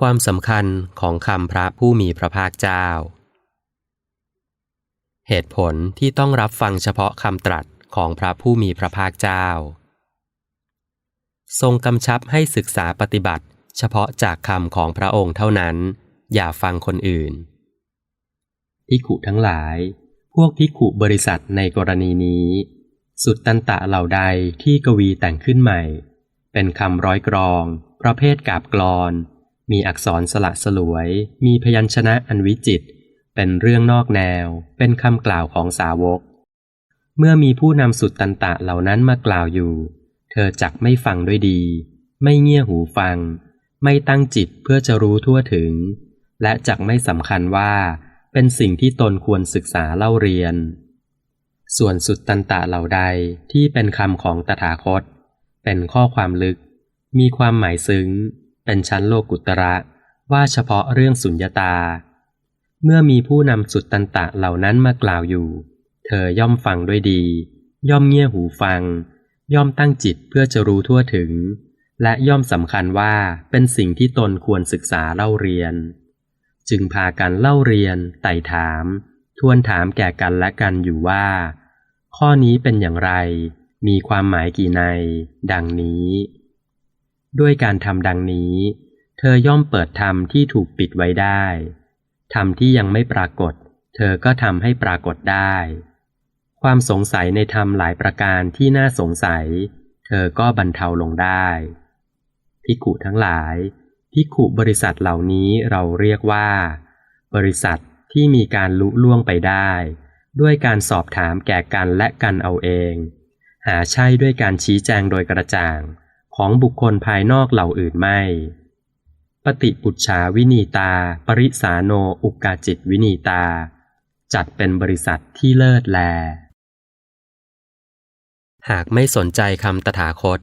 ความสำคัญของคำพระผู้มีพระภาคเจ้า เหตุผลที่ต้องรับฟังเฉพาะคำตรัสของพระผู้มีพระภาคเจ้า ทรงกำชับให้ศึกษาปฏิบัติ เฉพาะจากคำของพระองค์เท่านั้น อย่าฟังคนอื่นพิขุทั้งหลาย พวกพิขุบริษัทในกรณีนี้ สุดตันตะเหล่าใดที่กวีแต่งขึ้นใหม่ เป็นคำร้อยกรอง ประเภทกาบกรอน มีอักษรสละสลวย มีพยัญชนะอันวิจิต เป็นเรื่องนอกแนว เป็นคำกล่าวของสาวก เมื่อมีผู้นำสุดตันตะเหล่านั้นมากล่าวอยู่ เธอจักไม่ฟังด้วยดี ไม่เงี่ยหูฟัง ไม่ตั้งจิตเพื่อจะรู้ทั่วถึง และจักไม่สำคัญว่าเป็นสิ่งที่ตนควรศึกษาเล่าเรียน ส่วนสุดตันตะเหล่าใดที่เป็นคำของตถาคต เป็นข้อความลึก มีความหมายซึ้ง เป็นชั้นโลกุตระว่าเฉพาะเรื่องสุญญตา เมื่อมีผู้นำสุดตันตะเหล่านั้นมากล่าวอยู่ เธอย่อมฟังด้วยดี ย่อมเงี่ยหูฟัง ย่อมตั้งจิตเพื่อจะรู้ทั่วถึง และย่อมสำคัญว่าเป็นสิ่งที่ตนควรศึกษาเล่าเรียน จึงพากันเล่าเรียน ไต่ถาม ทวนถามแก่กันและกันอยู่ว่า ข้อนี้เป็นอย่างไร มีความหมายกี่ใน ดังนี้ ด้วยการทำดังนี้ เธอย่อมเปิดธรรมที่ถูกปิดไว้ได้ธรรมที่ยังไม่ปรากฏ เธอก็ทำให้ปรากฏได้ ความสงสัยในธรรมหลายประการที่น่าสงสัย เธอก็บรรเทาลงได้พิกุทั้งหลายพิกุบริษัทเหล่านี้เราเรียกว่า บริษัทที่มีการลุล่วงไปได้ ด้วยการสอบถามแก่กันและกันเอาเอง หาใช่ด้วยการชี้แจงโดยกระจ่าง ของบุคคลภายนอกเหล่าอื่นไม่ ปฏิปุจฉาวินีตา ปริสาโนอุกาจิตวินีตา จัดเป็นบริษัทที่เลิศแล หากไม่สนใจคำตถาคต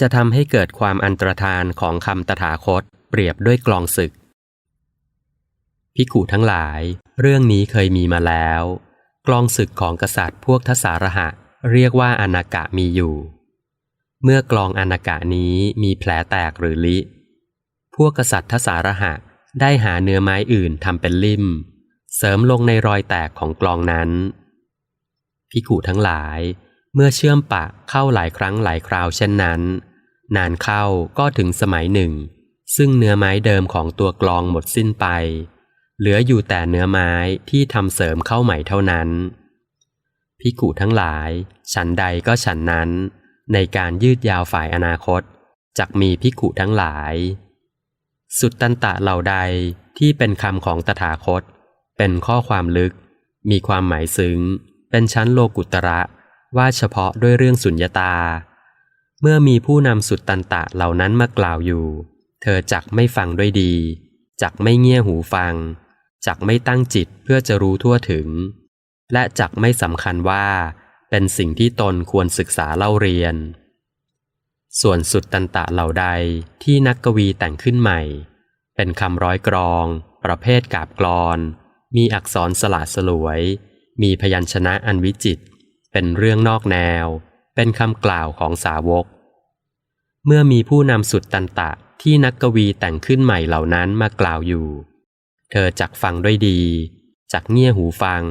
จะทำให้เกิดความอันตรธานของคำตถาคต เปรียบด้วยกลองศึก พิกุทั้งหลาย เรื่องนี้เคยมีมาแล้ว กลองศึกของกษัตริย์พวกทสารหะ เรียกว่าอนากะมีอยู่ เมื่อกลองอนากะนี้มีแผลแตกหรือลิ พวกกษัตริย์ทสารหะได้หาเนื้อไม้อื่นทำเป็นลิ่ม เสริมลงในรอยแตกของกลองนั้นพิกุทั้งหลาย เมื่อเชื่อมปะเข้าหลายครั้งหลายคราวเช่นนั้น นานเข้าก็ถึงสมัยหนึ่ง ซึ่งเนื้อไม้เดิมของตัวกลองหมดสิ้นไป เหลืออยู่แต่เนื้อไม้ที่ทำเสริมเข้าใหม่เท่านั้นพิกุทั้งหลาย ฉันใดก็ฉันนั้น ในการยืดยาวฝ่ายอนาคตจักมีพิกุทั้งหลาย สุดตันตะเหล่าใดที่เป็นคำของตถาคต เป็นข้อความลึก มีความหมายซึ้ง เป็นชั้นโลกุตระว่าเฉพาะด้วยเรื่องสุญญตา เมื่อมีผู้นำสุดตันตะเหล่านั้นมากล่าวอยู่ เธอจักไม่ฟังด้วยดี จักไม่เงี่ยหูฟัง จักไม่ตั้งจิตเพื่อจะรู้ทั่วถึง และจักไม่สำคัญว่า เป็นสิ่งที่ตนควรศึกษาเล่าเรียน ส่วนสุดตันตะเหล่าใดที่นักกวีแต่งขึ้นใหม่ เป็นคำร้อยกรอง ประเภทกาบกรอน มีอักษรสละสลวย มีพยัญชนะอันวิจิต เป็นเรื่องนอกแนว เป็นคำกล่าวของสาวก เมื่อมีผู้นำสุดตันตะที่นักกวีแต่งขึ้นใหม่เหล่านั้นมากล่าวอยู่ เธอจักฟังด้วยดี จักเงี่ยหูฟัง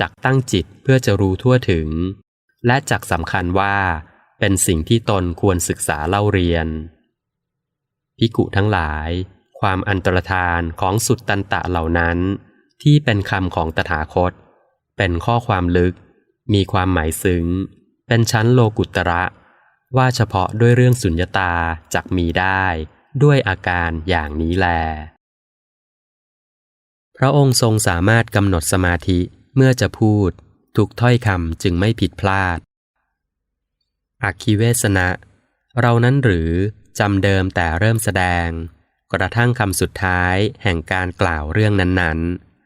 จักตั้งจิตเพื่อจะรู้ทั่วถึง และจักสำคัญว่า เป็นสิ่งที่ตนควรศึกษาเล่าเรียน พิกุทั้งหลาย ความอันตรธานของสุดตันตะเหล่านั้น ที่เป็นคำของตถาคต เป็นข้อความลึก มีความหมายซึ้ง เป็นชั้นโลกุตระ ว่าเฉพาะด้วยเรื่องสุญญตาจักมีได้ด้วยอาการอย่างนี้แล พระองค์ทรงสามารถกำหนดสมาธิ เมื่อจะพูด ทุกถ้อยคำจึงไม่ผิดพลาดอักคิเวสนะ เรานั้นหรือจำเดิมแต่เริ่มแสดง กระทั่งคำสุดท้ายแห่งการกล่าวเรื่องนั้น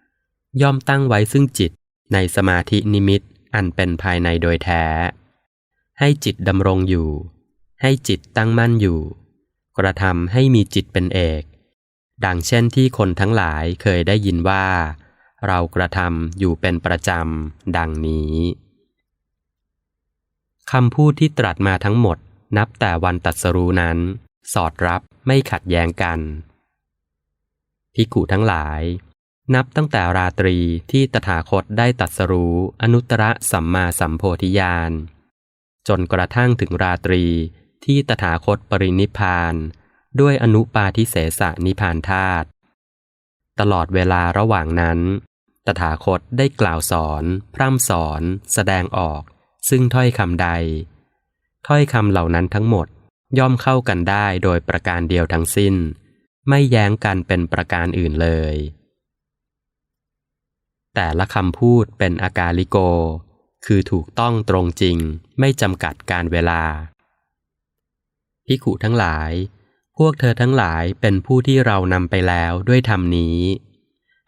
ๆ ย่อมตั้งไว้ซึ่งจิตในสมาธินิมิตอันเป็นภายในโดยแท้ ให้จิตดำรงอยู่ ให้จิตตั้งมั่นอยู่ กระทำให้มีจิตเป็นเอก ดังเช่นที่คนทั้งหลายเคยได้ยินว่า เรากระทำอยู่เป็นประจำ ดังนี้คำพูดที่ตรัสมาทั้งหมด นับแต่วันตัดสรูนั้น สอดรับไม่ขัดแย้งกันภิกขุทั้งหลาย นับตั้งแต่ราตรีที่ตถาคตได้ตัดสรู้อนุตตรสัมมาสัมโพธิญาณ จนกระทั่งถึงราตรีที่ตถาคตปรินิพานด้วยอนุปาทิเสสนิพานธาตุตลอดเวลาระหว่างนั้น ตถาคตได้กล่าวสอน พร่ำสอน แสดงออก ซึ่งถ้อยคำใด ถ้อยคำเหล่านั้นทั้งหมดย่อมเข้ากันได้โดยประการเดียวทั้งสิ้น ไม่แย้งกันเป็นประการอื่นเลย แต่ละคำพูดเป็นอากาลิโก คือถูกต้องตรงจริงไม่จำกัดการเวลาพิขุทั้งหลาย พวกเธอทั้งหลายเป็นผู้ที่เรานำไปแล้วด้วยธรรมนี้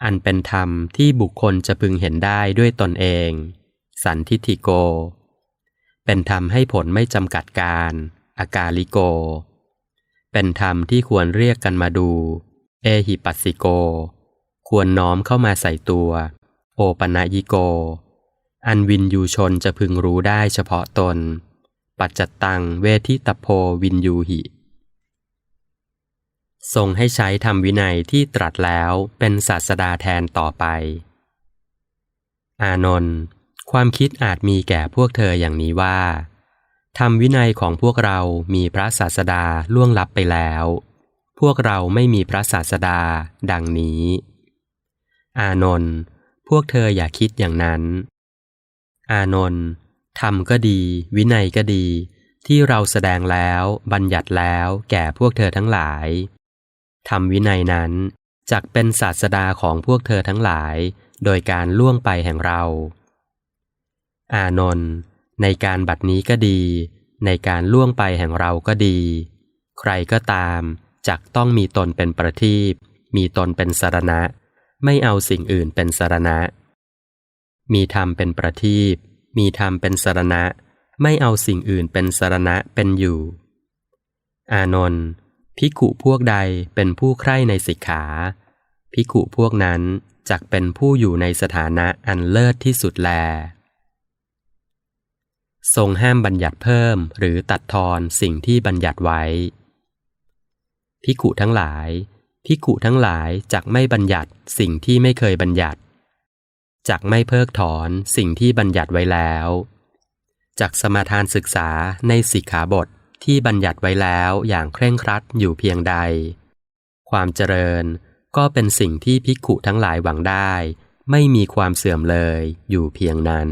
อันเป็นธรรมที่บุคคลจะพึงเห็นได้ด้วยตนเอง สันทิฏิโก เป็นธรรมให้ผลไม่จำกัดการอากาลิโก เป็นธรรมที่ควรเรียกกันมาดู เอหิปัสสิโก ควรน้อมเข้ามาใส่ตัว โอปนยิโก อันวินยูชนจะพึงรู้ได้เฉพาะตน ปัจจตังเวทิตโพวินยูหิ ทรงให้ใช้ธรรมวินัยที่ตรัสแล้วเป็นศาสดาแทนต่อไป อานนท์ ความคิดอาจมีแก่พวกเธออย่างนี้ว่า ธรรมวินัยของพวกเรามีพระศาสดาล่วงลับไปแล้ว พวกเราไม่มีพระศาสดา ดังนี้ อานนท์ พวกเธออย่าคิดอย่างนั้น อานนท์ ธรรมก็ดี วินัยก็ดี ที่เราแสดงแล้วบัญญัติแล้วแก่พวกเธอทั้งหลาย ธรรมวินัยนั้นจักเป็นศาสดาของพวกเธอทั้งหลาย โดยการล่วงไปแห่งเรา อานนท์ในการบัดนี้ก็ดี ในการล่วงไปแห่งเราก็ดี ใครก็ตามจักต้องมีตนเป็นประทีปมีตนเป็นสารณะ ไม่เอาสิ่งอื่นเป็นสารณะ มีธรรมเป็นประทีปมีธรรมเป็นสารณะ ไม่เอาสิ่งอื่นเป็นสารณะเป็นอยู่ อานนท์ ภิกขุพวกใดเป็นผู้ใคร่ในสิกขา ภิกขุพวกนั้นจักเป็นผู้อยู่ในสถานะอันเลิศที่สุดแล ทรงห้ามบัญญัติเพิ่มหรือตัดทอนสิ่งที่บัญญัติไว้ ภิกขุทั้งหลาย ภิกขุทั้งหลายจักไม่บัญญัติสิ่งที่ไม่เคยบัญญัติจักไม่เพิกถอนสิ่งที่บัญญัติไว้แล้ว จักสมาทานศึกษาในสิกขาบท ที่บัญญัติไว้แล้วอย่างเคร่งครัดอยู่เพียงใด ความเจริญก็เป็นสิ่งที่ภิกขุทั้งหลายหวังได้ ไม่มีความเสื่อมเลยอยู่เพียงนั้น